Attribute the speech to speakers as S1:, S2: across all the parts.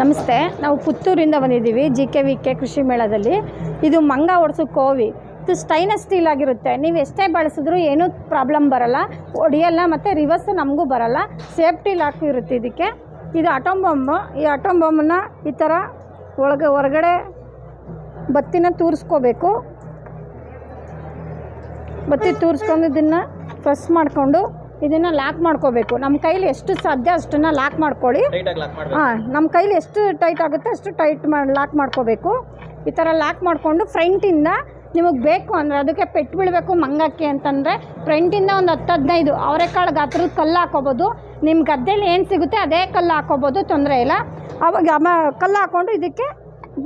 S1: ನಮಸ್ತೆ. ನಾವು ಪುತ್ತೂರಿಂದ ಬಂದಿದ್ದೀವಿ, ಜಿ ಕೆ ವಿ ಕೆ ಕೃಷಿ ಮೇಳದಲ್ಲಿ. ಇದು ಮಂಗ ಒಡಿಸು ಕೋವಿ. ಇದು ಸ್ಟೈನಸ್ ಸ್ಟೀಲ್ ಆಗಿರುತ್ತೆ. ನೀವು ಎಷ್ಟೇ ಬಳಸಿದ್ರೂ ಏನೂ ಪ್ರಾಬ್ಲಮ್ ಬರಲ್ಲ. ಒಡೆಯಲ್ಲ ಮತ್ತು ರಿವರ್ಸ್ ನಮಗೂ ಬರಲ್ಲ. ಸೇಫ್ಟಿ ಲಾಕ್ ಇರುತ್ತೆ ಇದಕ್ಕೆ. ಇದು ಅಟೋಮ್ ಬಾಂಬು. ಈ ಅಟೋಮ್ ಬಾಂಬನ್ನ ಈ ಥರ ಒಳಗೆ, ಹೊರಗಡೆ ಬತ್ತಿನ ತೂರಿಸ್ಕೋಬೇಕು. ಬತ್ತಿ ತೂರಿಸ್ಕೊಂಡು ಇದನ್ನು ಪ್ರೆಸ್ ಮಾಡಿಕೊಂಡು ಇದನ್ನು ಲಾಕ್ ಮಾಡ್ಕೋಬೇಕು. ನಮ್ಮ ಕೈಲಿ ಎಷ್ಟು ಸಾಧ್ಯ ಅಷ್ಟನ್ನು ಲಾಕ್ ಮಾಡ್ಕೊಳ್ಳಿ. ಹಾಂ ನಮ್ಮ ಕೈಲಿ ಎಷ್ಟು ಟೈಟ್ ಆಗುತ್ತೆ ಅಷ್ಟು ಟೈಟ್ ಮಾಡಿ ಲಾಕ್ ಮಾಡ್ಕೋಬೇಕು. ಈ ಥರ ಲಾಕ್ ಮಾಡಿಕೊಂಡು ಫ್ರಂಟಿಂದ ನಿಮಗೆ ಬೇಕು ಅಂದರೆ ಅದಕ್ಕೆ ಪೆಟ್ಟು ಬೀಳಬೇಕು ಮಂಗಕ್ಕೆ ಅಂತಂದರೆ ಫ್ರಂಟಿಂದ ಒಂದು ಹತ್ತು ಹದಿನೈದು ಅವರೆಕಾಳು ಗಾತ್ರದ ಕಲ್ಲು ಹಾಕೋಬೋದು. ನಿಮ್ಮ ಗದ್ದೆಲಿ ಏನು ಸಿಗುತ್ತೆ ಅದೇ ಕಲ್ಲು ಹಾಕೋಬೋದು ತೊಂದರೆ ಇಲ್ಲ. ಅವಾಗ ಕಲ್ಲು ಹಾಕ್ಕೊಂಡು ಇದಕ್ಕೆ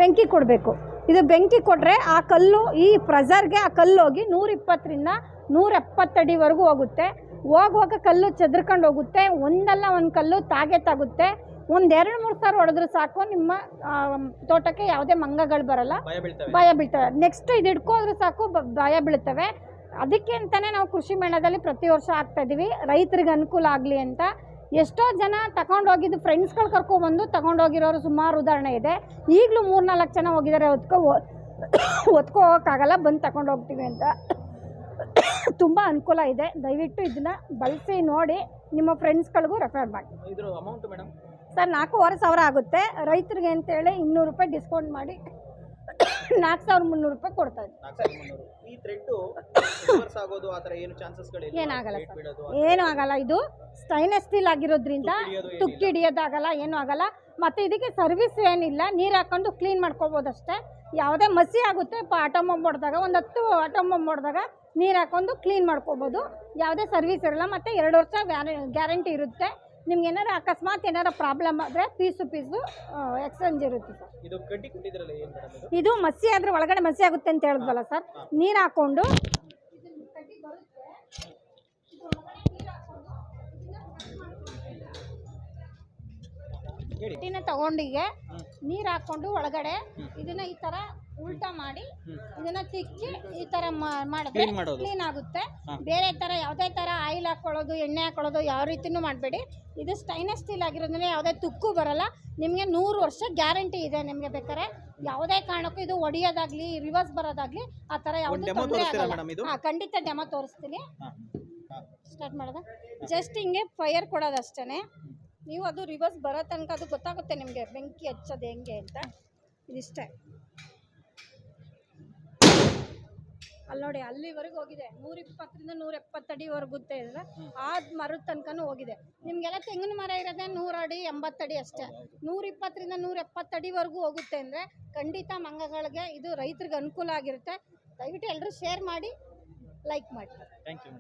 S1: ಬೆಂಕಿ ಕೊಡಬೇಕು. ಇದು ಬೆಂಕಿ ಕೊಟ್ಟರೆ ಆ ಕಲ್ಲು ಈ ಪ್ರೆಸರ್ಗೆ ಆ ಕಲ್ಲು ಹೋಗಿ ನೂರಿಪ್ಪತ್ತರಿಂದ ನೂರ ಎಪ್ಪತ್ತಡಿವರೆಗೂ ಹೋಗುತ್ತೆ. ಹೋಗುವಾಗ ಕಲ್ಲು ಚದ್ರಕೊಂಡು ಹೋಗುತ್ತೆ ಒಂದಲ್ಲ ಒಂದು ಕಲ್ಲು ತಾಗೆ ತಾಗುತ್ತೆ. ಒಂದು ಎರಡು ಮೂರು ಸಾವಿರ ಹೊಡೆದ್ರೆ ಸಾಕು ನಿಮ್ಮ ತೋಟಕ್ಕೆ ಯಾವುದೇ ಮಂಗಗಳು ಬರಲ್ಲ.
S2: ಭಯ ಬೀಳ್ತವೆ.
S1: ನೆಕ್ಸ್ಟ್ ಇದು ಹಿಡ್ಕೋದ್ರೆ ಸಾಕು ಭಯ ಬೀಳ್ತವೆ. ಅದಕ್ಕೆ ಅಂತಲೇ ನಾವು ಕೃಷಿ ಮೇಳದಲ್ಲಿ ಪ್ರತಿ ವರ್ಷ ಆಗ್ತಾ ಇದೀವಿ. ರೈತರಿಗೆ ಅನುಕೂಲ ಆಗಲಿ ಅಂತ. ಎಷ್ಟೋ ಜನ ತಗೊಂಡೋಗಿದ್ದು ಫ್ರೆಂಡ್ಸ್ಗಳು ಕರ್ಕೊಬಂದು ತಗೊಂಡೋಗಿರೋರು ಸುಮಾರು ಉದಾಹರಣೆ ಇದೆ. ಈಗಲೂ ಮೂರು ನಾಲ್ಕು ಜನ ಹೋಗಿದ್ದಾರೆ ಹೊತ್ಕೊ ಒತ್ಕೊ ಹೋಗೋಕ್ಕಾಗಲ್ಲ ಬಂದು ತಗೊಂಡೋಗ್ತೀವಿ ಅಂತ. ತುಂಬ ಅನುಕೂಲ ಇದೆ. ದಯವಿಟ್ಟು ಇದನ್ನು ಬಳಸಿ ನೋಡಿ ನಿಮ್ಮ ಫ್ರೆಂಡ್ಸ್ಗಳಿಗೂ ರೆಫರ್ ಮಾಡಿ.
S2: ಇದ್ರ ಅಮೌಂಟ್ ಮೇಡಮ್
S1: ಸರ್ ನಾಲ್ಕೂವರೆ ಸಾವಿರ ಆಗುತ್ತೆ. ರೈತರಿಗೆ ಅಂತೇಳಿ ಇನ್ನೂರು ರೂಪಾಯಿ ಡಿಸ್ಕೌಂಟ್ ಮಾಡಿ ನಾಲ್ಕು ಸಾವಿರದ ಮುನ್ನೂರು ರೂಪಾಯಿ ಕೊಡ್ತಾ ಇದ್ದೀವಿ
S2: ಈ ಥ್ರೆಡ್ ರಿವರ್ಸ್ ಆಗೋದು ಆ ಥರ ಏನು ಚಾನ್ಸಸ್ಗಳಿಲ್ಲ
S1: ಏನಾಗಲ್ಲ ಸರ್. ಏನೂ ಆಗಲ್ಲ. ಇದು ಸ್ಟೈನ್ಲೆಸ್ ಸ್ಟೀಲ್ ಆಗಿರೋದ್ರಿಂದ
S2: ತುಕ್ಕು ಹಿಡಿಯೋದು
S1: ತುಕ್ಕಿ ಹಿಡಿಯೋದಾಗಲ್ಲ ಏನೂ ಆಗಲ್ಲ. ಮತ್ತು ಇದಕ್ಕೆ ಸರ್ವಿಸ್ ಏನಿಲ್ಲ. ನೀರು ಹಾಕೊಂಡು ಕ್ಲೀನ್ ಮಾಡ್ಕೋಬೋದಷ್ಟೇ ಯಾವುದೇ ಮಸಿ ಆಗುತ್ತೆ ಪ ಆಟೋಮೊಬ್ ಹೊಡೆದಾಗ ಒಂದು ಹತ್ತು ಆಟೋಮೊಬ್ ಹೊಡೆದಾಗ ನೀರು ಹಾಕೊಂಡು ಕ್ಲೀನ್ ಮಾಡ್ಕೋಬೋದು. ಯಾವುದೇ ಸರ್ವಿಸ್ ಇರಲ್ಲ ಮತ್ತು ಎರಡು ವರ್ಷ ಗ್ಯಾರಂಟಿ ಇರುತ್ತೆ. ನಿಮ್ಗೆ ಏನಾರು ಅಕಸ್ಮಾತ್ ಏನಾರು ಪ್ರಾಬ್ಲಮ್ ಆದರೆ ಪೀಸು ಪೀಸು ಎಕ್ಸ್ಚೇಂಜ್ ಇರುತ್ತೆ ಸರ್
S2: ಇದು
S1: ಮಸಿ ಆದರೆ ಒಳಗಡೆ ಮಸಿ ಆಗುತ್ತೆ ಅಂತ ಹೇಳಿದ್ವಲ್ಲ ಸರ್ ನೀರು ಹಾಕ್ಕೊಂಡು ತಗೊಂಡಿಗೆ ನೀರು ಹಾಕ್ಕೊಂಡು ಒಳಗಡೆ ಇದನ್ನ ಈ ಥರ ಉಲ್ಟಾ ಮಾಡಿ ಇದನ್ನ ತಿಕ್ಕಿ ಈ ತರ ಮಾಡಿದ್ರೆ
S2: Clean ಮಾಡೋದು.
S1: ಕ್ಲೀನ್ ಆಗುತ್ತೆ.
S2: ಹಾ.
S1: ಬೇರೆ ತರ ಯಾವುದೇ ತರ ಆಯಿಲ್ ಹಾಕೊಳ್ಳೋದು ಎಣ್ಣೆ ಹಾಕೊಳ್ಳೋದು ಯಾವ ರೀತಿನೂ ಮಾಡಬೇಡಿ. ಇದು ಸ್ಟೈನ್ಲೆಸ್ ಸ್ಟೀಲ್ ಆಗಿರೋದ್ರಿಂದ ಯಾವುದೇ ತುಕ್ಕು ಬರಲ್ಲ. ನಿಮಗೆ ನೂರು ವರ್ಷ ಗ್ಯಾರಂಟಿ ಇದೆ ನಿಮಗೆ ಬೇಕಾದ್ರೆ. ಯಾವುದೇ ಕಾರಣಕ್ಕೂ ಇದು ಒಡೆಯೋದಾಗ್ಲಿ ರಿವರ್ಸ್ ಬರೋದಾಗ್ಲಿ ಆ ತರ
S2: ಒಂದು
S1: ಯಾವುದೇ ತೊಂದರೆ
S2: ತೋರಿಸ್ತೀರಾ
S1: ಹಾಂ ಖಂಡಿತ ಡೆಮೋ ತೋರಿಸ್ತೀನಿ. ಸ್ಟಾರ್ಟ್ ಮಾಡೋದ? ಜಸ್ಟ್ ಹಿಂಗೆ ಫೈರ್ ಕೊಡೋದು ಅಷ್ಟೇ ನೀವು ಅದು ರಿವರ್ಸ್ ಬರೋ ತನಕ ಅದು ಗೊತ್ತಾಗುತ್ತೆ ನಿಮಗೆ ಬೆಂಕಿ ಹಚ್ಚೋದು ಹೆಂಗೆ ಅಂತ. ಇದಿಷ್ಟೇ. ಅಲ್ಲಿ ನೋಡಿ, ಅಲ್ಲಿವರೆಗೂ ಹೋಗಿದೆ. ನೂರ ಇಪ್ಪತ್ತರಿಂದ ನೂರ ಎಪ್ಪತ್ತಡಿವರೆಗೂ ಇದೆ. ಆದ ಮರದ ತನಕನೂ ಹೋಗಿದೆ. ನಿಮಗೆಲ್ಲ ತೆಂಗಿನ ಮರ ಇರೋದೇ ನೂರು ಅಡಿ ಎಂಬತ್ತಡಿ ಅಷ್ಟೇ. ನೂರ ಇಪ್ಪತ್ತರಿಂದ ನೂರ ಎಪ್ಪತ್ತಡಿವರೆಗೂ ಹೋಗುತ್ತೆ ಅಂದರೆ ಖಂಡಿತ ಮಂಗಗಳಿಗೆ ಇದು ರೈತರಿಗೆ ಅನುಕೂಲ ಆಗಿರುತ್ತೆ. ದಯವಿಟ್ಟು ಎಲ್ಲರೂ ಶೇರ್ ಮಾಡಿ ಲೈಕ್ ಮಾಡಿ.
S2: Thank you